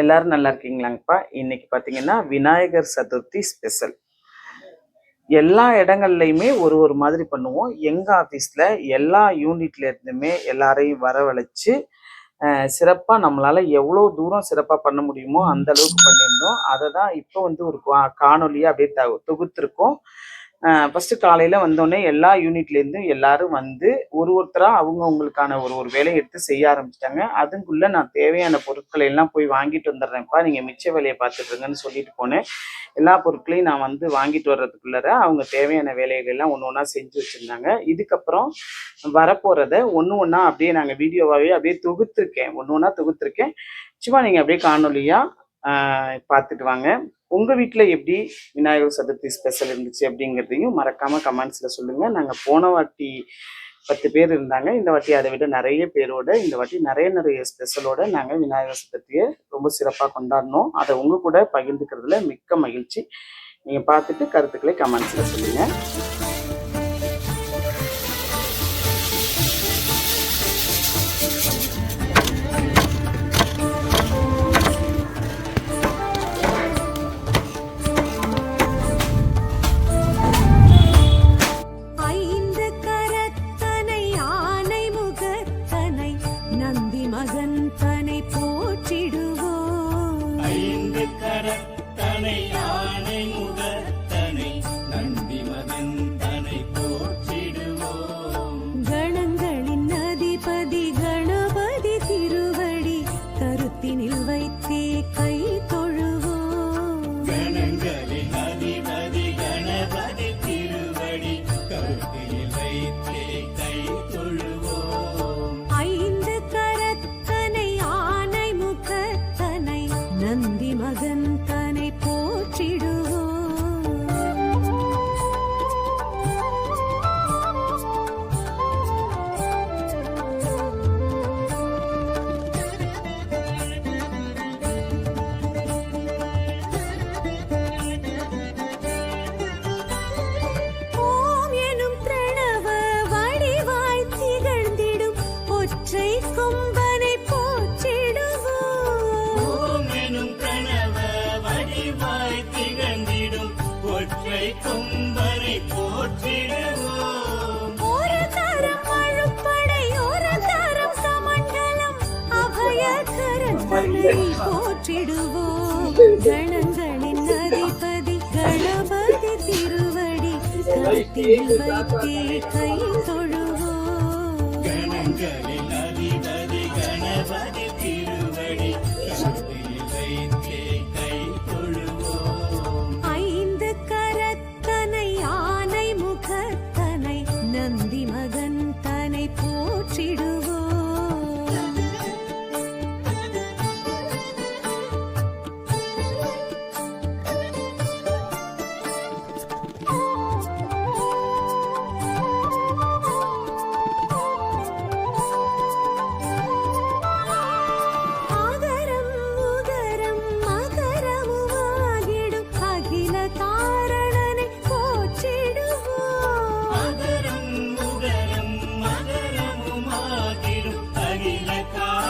எல்லாரும் நல்லா இருக்கீங்களாங்கப்பா? இன்னைக்கு பார்த்தீங்கன்னா விநாயகர் சதுர்த்தி ஸ்பெஷல் எல்லா இடங்கள்லையுமே ஒரு ஒரு மாதிரி பண்ணுவோம். எங்கள் ஆஃபீஸில் எல்லா யூனிட்ல இருந்துமே எல்லாரையும் வரவழைச்சு சிறப்பாக நம்மளால் எவ்வளோ தூரம் சிறப்பாக பண்ண முடியுமோ அந்த அளவுக்கு பண்ணியிருந்தோம். அதை தான் இப்போ வந்து ஒரு கா- அப்படியே த தொகுத்திருக்கோம். ஃபஸ்ட்டு காலையில் வந்தோடனே எல்லா யூனிட்லேருந்தும் எல்லாரும் வந்து ஒரு ஒருத்தராக அவங்க அவங்களுக்கான ஒரு ஒரு வேலையை எடுத்து செய்ய ஆரம்பிச்சிட்டாங்க. அதுக்குள்ளே நான் தேவையான பொருட்களை எல்லாம் போய் வாங்கிட்டு வந்துடுறேன்ப்பா நீங்கள் மிச்ச வேலையை பார்த்துட்ருங்கன்னு சொல்லிட்டு போனேன். எல்லா பொருட்களையும் நான் வந்து வாங்கிட்டு வர்றதுக்குள்ளர அவங்க தேவையான வேலைகள் எல்லாம் ஒன்று ஒன்றா செஞ்சு வச்சுருந்தாங்க. இதுக்கப்புறம் வரப்போகிறத ஒன்று ஒன்றா அப்படியே நாங்கள் வீடியோவாகவே அப்படியே தொகுத்துருக்கேன். ஒன்று ஒன்றா தொகுத்துருக்கேன். சும்மா நீங்கள் அப்படியே காணொலியாக பார்த்துட்டு வாங்க. உங்கள் வீட்டில் எப்படி விநாயகர் சதுர்த்தி ஸ்பெஷல் இருந்துச்சு அப்படிங்கிறதையும் மறக்காமல் கமெண்ட்ஸில் சொல்லுங்கள் நாங்கள் போன வாட்டி பத்து பேர் இருந்தாங்க. இந்த வாட்டி அதை விட நிறைய பேரோட இந்த வாட்டி நிறைய நிறைய ஸ்பெஷலோட நாங்கள் விநாயகர் சதுர்த்தியை ரொம்ப சிறப்பாக கொண்டாடினோம். அதை உங்கள் கூட பகிர்ந்துக்கிறதுல மிக்க மகிழ்ச்சி. நீங்கள் பார்த்துட்டு கருத்துக்களை கமெண்ட்ஸில் சொல்லுங்கள் போற்றிடுவோம். கணங்களின் அதிபதி கணபதி திருவடி கருத்தில் வைத்தே கை தொழுவோம் கணங்களின் God.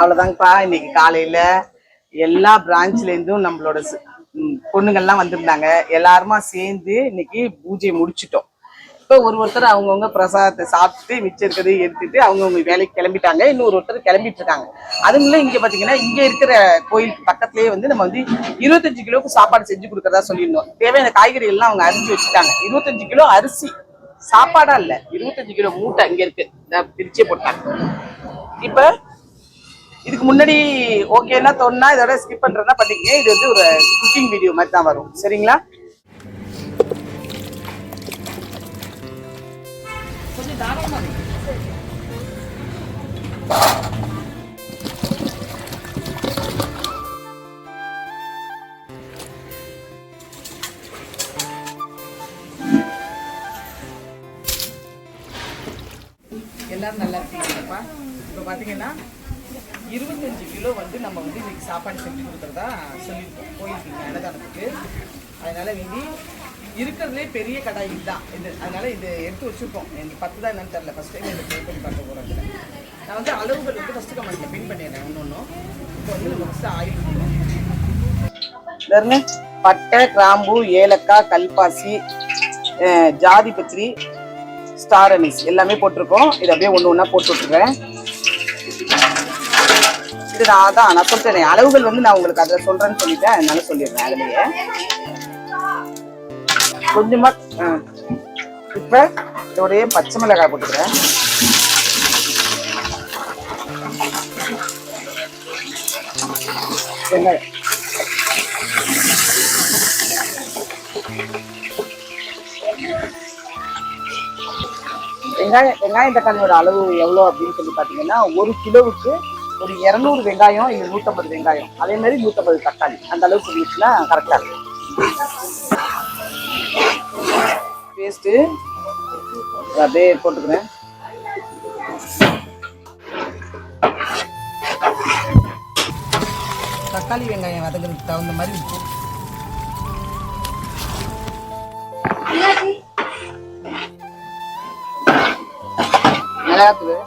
அவ்வளோதாங்கப்பா இன்னைக்கு காலையில் எல்லா பிரான்ச்லேருந்தும் நம்மளோட பொண்ணுங்கள்லாம் வந்திருந்தாங்க. எல்லாருமா சேர்ந்து இன்னைக்கு பூஜையை முடிச்சிட்டோம். இப்போ ஒரு ஒருத்தர் அவங்கவுங்க பிரசாதத்தை சாப்பிட்டுட்டு மிச்சம் இருக்கிறது எடுத்துட்டு அவங்கவுங்க வேலைக்கு கிளம்பிட்டாங்க. இன்னொரு ஒருத்தர் கிளம்பிட்டு இருக்காங்க. அதுங்களே இங்கே பார்த்தீங்கன்னா இங்கே இருக்கிற கோயிலுக்கு பக்கத்துலேயே வந்து நம்ம வந்து இருபத்தஞ்சு கிலோவுக்கு சாப்பாடு செஞ்சு கொடுக்கறதா சொல்லியிருந்தோம். தேவையான காய்கறி எல்லாம் அவங்க அரிஞ்சு வச்சுட்டாங்க. இருபத்தஞ்சு கிலோ அரிசி. சாப்பாடா இல்லை இருபத்தஞ்சு கிலோ மூட்டை இங்கே இருக்கு. திருச்சியை பிரிச்சே போட்டாங்க. இப்போ இதுக்கு முன்னாடி ஓகேன்னா தோணுனா இதோட ஸ்கிப் பண்றதா பண்ணிக்கங்க. இது வந்து ஒரு குக்கிங் வீடியோ மாதிரி தான் வரும். சரிங்களா? எல்லாரும் நல்லா இருக்கீங்கப்பா இப்போ பார்த்தீங்கன்னா இருபத்தஞ்சு கிலோ வந்து நம்ம வந்து இன்னைக்கு சாப்பாடு செஞ்சு கொடுக்குறதா சொல்லியிருக்கோம். போயிருக்கீங்க அன்னதானத்துக்கு. அதனால் வந்து இருக்கிறதுலே பெரிய கடாய் இதுதான். இது அதனால் இது எடுத்து வச்சுருக்கோம். எனக்கு பத்து தான் என்னன்னு தெரில ஃபஸ்ட் டைம் எனக்கு பண்ணி பார்க்க போகிறேன் நான் வந்து அளவுகள் வந்து ஃபஸ்ட்டு கமெண்ட்டில் பின் பண்ணிடுறேன் ஒன்று ஒன்றும் இப்போ வந்து நம்ம ஃபஸ்ட்டு ஆயில் பாருங்க. பட்டை கிராம்பு ஏலக்காய் கல்பாசி ஜாதி பத்திரி ஸ்டார் அனிஸ் எல்லாமே போட்டிருக்கோம். இதை அப்படியே ஒன்று ஒன்றா போட்டு விட்டுறேன் இது நான் அதான் நான் சொல்றேன் அளவுகள் வந்து நான் உங்களுக்கு அதில் சொல்கிறேன்னு சொல்லிட்டேன் அதனால சொல்லிடுறேன் அதுலயே. கொஞ்சமா ஆ. இப்ப பச்சை மிளகாய் போட்டுக்கிறேன். வெங்காயம் வெங்காயம் வெங்காயம் தக்காளியோட அளவு எவ்வளோ அப்படின்னு சொல்லி பார்த்தீங்கன்னா ஒரு கிலோவுக்கு ஒரு இரநூறு வெங்காயம் இல்லை நூற்றம்பது வெங்காயம். அதே மாதிரி நூற்றம்பது தக்காளி. அந்த அளவுக்கு இருந்துச்சுன்னா கரெக்டாக இருக்கும் பேஸ்ட்டு அப்படியே போட்டுக்கிறேன். தக்காளி வெங்காயம் வதங்குறதுக்கு தகுந்த மாதிரி உப்பு. மிளகாத்தூள்.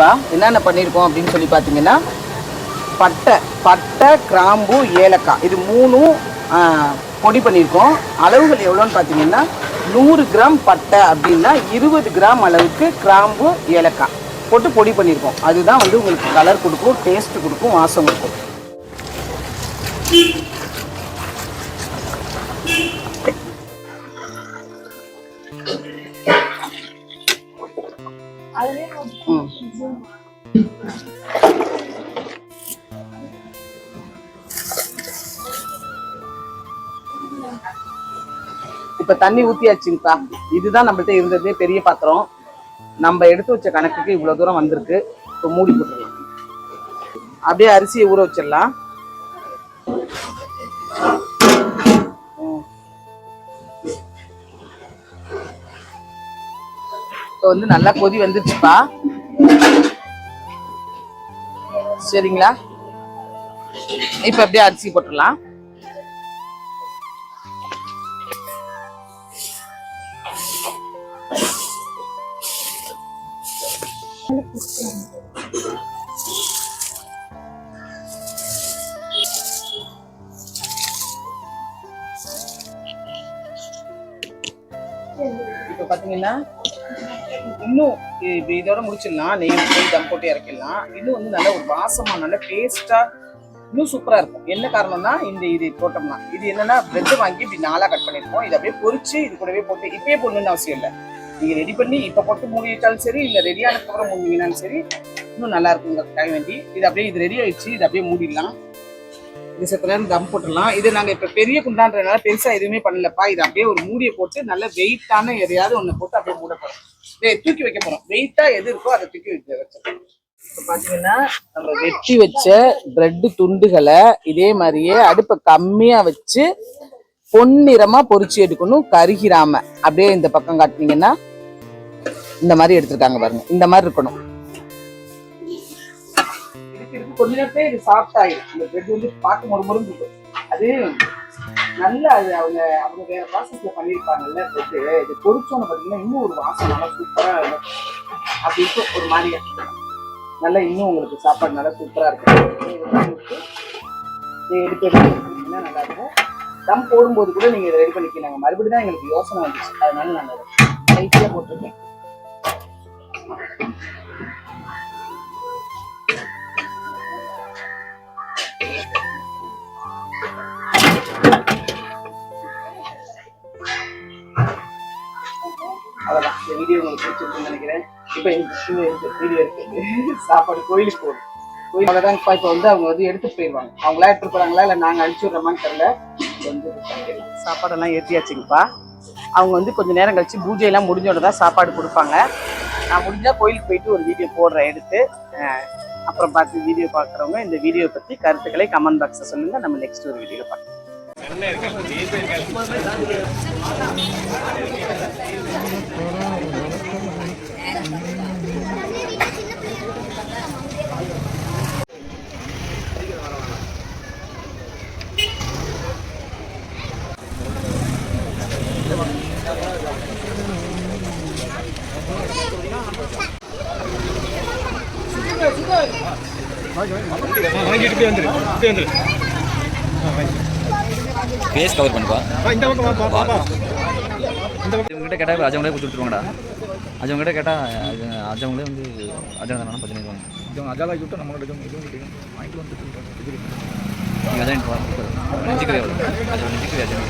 பொடிப்பா என்னென்ன பண்ணியிருக்கோம் அப்படின்னு சொல்லி பார்த்தீங்கன்னா பட்டை பட்டை கிராம்பு ஏலக்காய். இது மூணும் பொடி பண்ணியிருக்கோம் அளவுகள் எவ்வளோன்னு பார்த்தீங்கன்னா நூறு கிராம் பட்டை அப்படின்னா இருபது கிராம் அளவுக்கு கிராம்பு ஏலக்காய். போட்டு பொடி பண்ணியிருக்கோம் அதுதான் வந்து உங்களுக்கு கலர் கொடுக்கும் டேஸ்ட் கொடுக்கும் வாசம் கொடுக்கும். ம். இப்ப தண்ணி ஊத்தியாச்சுங்கப்பா இதுதான் நம்மள்ட்ட இருந்ததே பெரிய பாத்திரம். நம்ம எடுத்து வச்ச கணக்குக்கு இவ்வளவு தூரம் வந்திருக்கு. இப்போ மூடி போட்டுருலாம் அப்படியே அரிசியை ஊற வச்சிடலாம். இப்போ வந்து நல்லா கொதி வந்துருச்சுப்பா சரிங்களா? இப்போ அப்படியே அரிசி போட்டுடலாம். இப்போ பார்த்தீங்கன்னா இன்னும் இப்போ இதோட முடிச்சிடலாம் நெய் ஊத்தி தம் போட்டு இறக்கிடலாம். இன்னும் வந்து நல்ல ஒரு வாசமா நல்ல டேஸ்டா இன்னும் சூப்பரா இருக்கும். என்ன காரணம்னா இந்த இது போட்டோம்னா இது என்னன்னா பிரெட் வாங்கி இப்படி நாளாக கட் பண்ணிருக்கோம் இதை அப்படியே பொறிச்சு இது கூடவே போட்டு இப்பயே போடணும்னு அவசியம் இல்லை. நீங்க ரெடி பண்ணி இப்ப போட்டு மூடி வச்சாலும் சரி இல்ல ரெடி ஆனதுக்கப்புறம் மூடிங்கனாலும் சரி இன்னும் நல்லா இருக்குங்கிறதுக்காக வேண்டி இது அப்படியே இது ரெடி ஆயிடுச்சு இது அப்படியே மூடிடலாம். இது இருந்து தம் போட்டுடலாம். இது நாங்க இப்ப பெரிய குண்டான்றதுனால பெருசா எதுவுமே பண்ணலப்பா. இது அப்படியே ஒரு மூடியை போட்டு நல்ல வெயிட்டான எதையாவது ஒண்ணு போட்டு அப்படியே மூட போறோம். தூக்கி வைக்க போறோம். வெயிட்டா எது இருக்கோ அதை தூக்கி வைக்க வச்சிருக்கோம் இப்போ பாத்தீங்கன்னா நம்ம வெட்டி வச்ச பிரெட் துண்டுகளை இதே மாதிரியே அடுப்பை கம்மியா வச்சு பொன்னிறமா பொறிச்சு எடுக்கணும். கருகிராம. அப்படியே இந்த பக்கம் காட்டினீங்கன்னா இந்த மாதிரி எடுத்திருக்காங்க பாருங்க. இந்த மாதிரி இருக்கணும். கொஞ்ச நேரத்துல இது சாஃப்ட் ஆகிடும் இந்த பிரெட் வந்து பார்க்க ஒரு முருங்கு இருக்கும். அது நல்ல அது அவங்க அவங்க வேற ப்ராசஸ்ல பண்ணியிருப்பாங்கல்ல பிரெட்டு இது பொறிச்சோன்னு பார்த்தீங்கன்னா இன்னும் ஒரு வாசம் நல்லா சூப்பரா இருக்கும். அப்படி இருக்கும். ஒரு மாதிரியா நல்லா இன்னும் உங்களுக்கு சாப்பாடு நல்லா சூப்பரா இருக்கும். இதை எடுத்து இதை நல்லா இருக்கும். தம் போடும்போது கூட நீங்கள் இதை ரெடி பண்ணிக்கலாங்க. மறுபடியும் தான் எங்களுக்கு யோசனை வந்துச்சு. அதனால நாங்கள் லைட்டியா போட்டிருக்கேன். பிடிச்சிருக்குன்னு நினைக்கிறேன். இப்போ இந்த வீடியோ இருக்கு சாப்பாடு கோயிலுக்கு போகணும். கோயில் இப்போ வந்து அவங்க வந்து எடுத்துட்டு போயிடுவாங்க அவங்களா எடுத்துட்டு போறாங்களா இல்லை நாங்கள் அனுப்பிச்சி விட்றோமான்னு தெரியல. இது வந்து. சாப்பாடெல்லாம் ஏற்றியாச்சுங்கப்பா அவங்க வந்து கொஞ்ச நேரம் கழிச்சு பூஜையெல்லாம் முடிஞ்சோட தான் சாப்பாடு கொடுப்பாங்க. நான் முடிஞ்சா கோயிலுக்கு போயிட்டு ஒரு வீடியோ போடுறேன் எடுத்து. அப்புறம் பார்த்து வீடியோ பார்க்குறவங்க இந்த வீடியோ பற்றி கருத்துக்களை கமெண்ட் பாக்ஸில் சொல்லுங்கள் நம்ம நெக்ஸ்ட் ஒரு வீடியோ பார்க்கலாம். சுகர் வாங்கிட்டு போய் வந்துரு போய் வந்துரு ஃபேஸ் கவர் பண்ணுப்பா இந்த பக்கம் வா பா பா இவங்ககிட்ட கேட்டால் அஜவங்களே கொடுத்து விட்ருவாங்கடா அஜவங்ககிட்ட கேட்டால் அஜவங்களே வந்து அஜவங்க தானே பிரச்சனை இருப்பாங்க இவங்க அஜாலா கிட்ட நம்ம கிட்ட இதுவும் கிட்ட வாங்கிட்டு வந்து நீங்கள் அஜவன் நெஞ்சுக்கிறே அஜவன்